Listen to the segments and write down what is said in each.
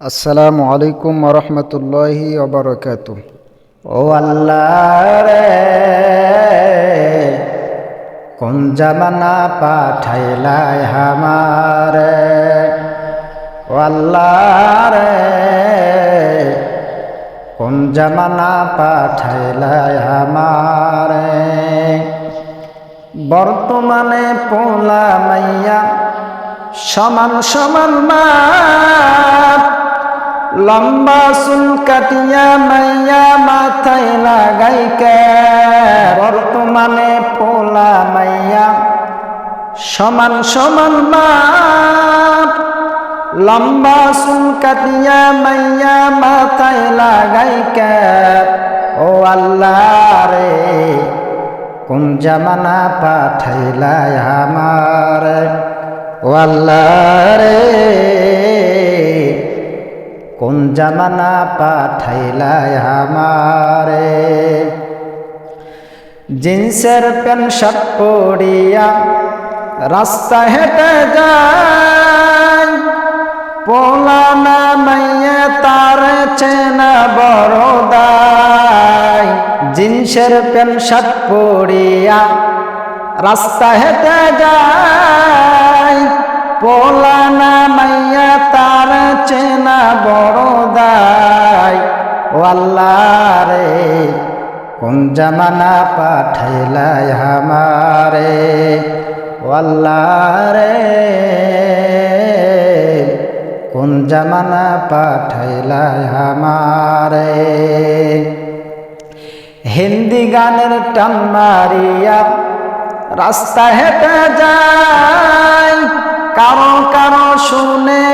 আসসালামু আলাইকুম রহমতুল্লাহি ওবরকাত ও আল্লাহ রে কোন জামানা পাঠাইলাই হামারে ও আল্লাহ কোন জামানা পাঠাইলাই হামারে বর্তমানে পোলা মাইয়া সমান সমান মা লম্বা চুল কাটিয়া মাইয়া মাথায় লাগাইকে, বর্তমানে পোলা মাইয়া সমান সমান মাপ লম্বা চুল কাটিয়া মাইয়া মাথায় লাগাইকে, ও আল্লাহ রে, কোন জামানা পাঠাইলাই আমার? ও আল্লাহ রে। জামানা পাঠাইলাই আমারে। জিন্সের প্যান্ট, শার্ট পরিয়া রাস্তা হেঁটে যায় পোলানা মাইয়া তার চেনা বড় দায় জিন্সের প্যান্ট, শার্ট পরিয়া রাস্তা হেঁটে যায় পোলানা মাইয়া তার চেনা বড় দায় ও আল্লাহ রে, কোন জামানা পাঠাইলাই আমারে? ও আল্লাহ রে, কোন জামানা পাঠাইলাই আমারে? হিন্দি গানের টান মারিয়া রাস্তা হেঁটে যায়। কারও কারও শুনে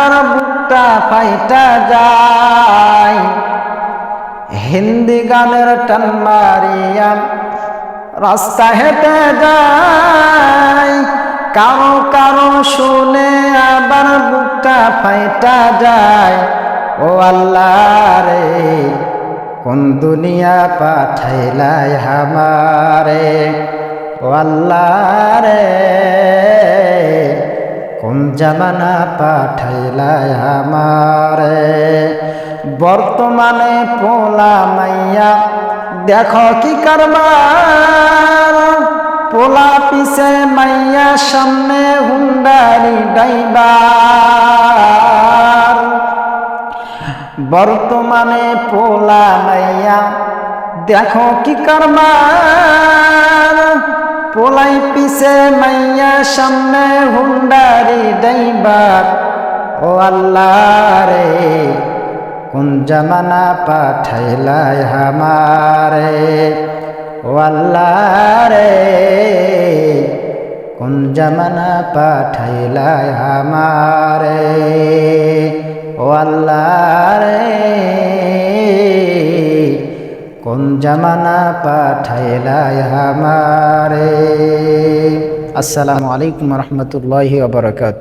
আবার বুকটা ফাইটা যায়। হিন্দি গানের টান মারিয়া রাস্তা হেঁটে যায়। কারও কারও শুনে আবার বুকটা ফাইটা যায়। ও আল্লাহ রে, কোন দুনিয়া পাঠাইলাই হামারে ও আল্লাহ রে কোন জামানা পাঠাইলাই আমারে? বর্তমানে পোলা মাইয়া, দেখো কি কারবার। পোলা পিছে মাইয়া সামনে হুন্ডারি ডাইবার বর্তমানে পোলা মাইয়া, দেখো কি কারবার। পোলাই পিছে মাইয়া সামনে হুন্ডারি ডাইবার ও আল্লাহ রে, কোন জামানা পাঠাইলাই হামারে? ও আল্লাহ রে, কোন জামানা পাঠাইলাই হামারে? ও আল্লাহ রে কোন জামানা পাঠাইলাই আমারে? আসসালামু আলাইকুম রহমতুল্লাহি ওবরকাত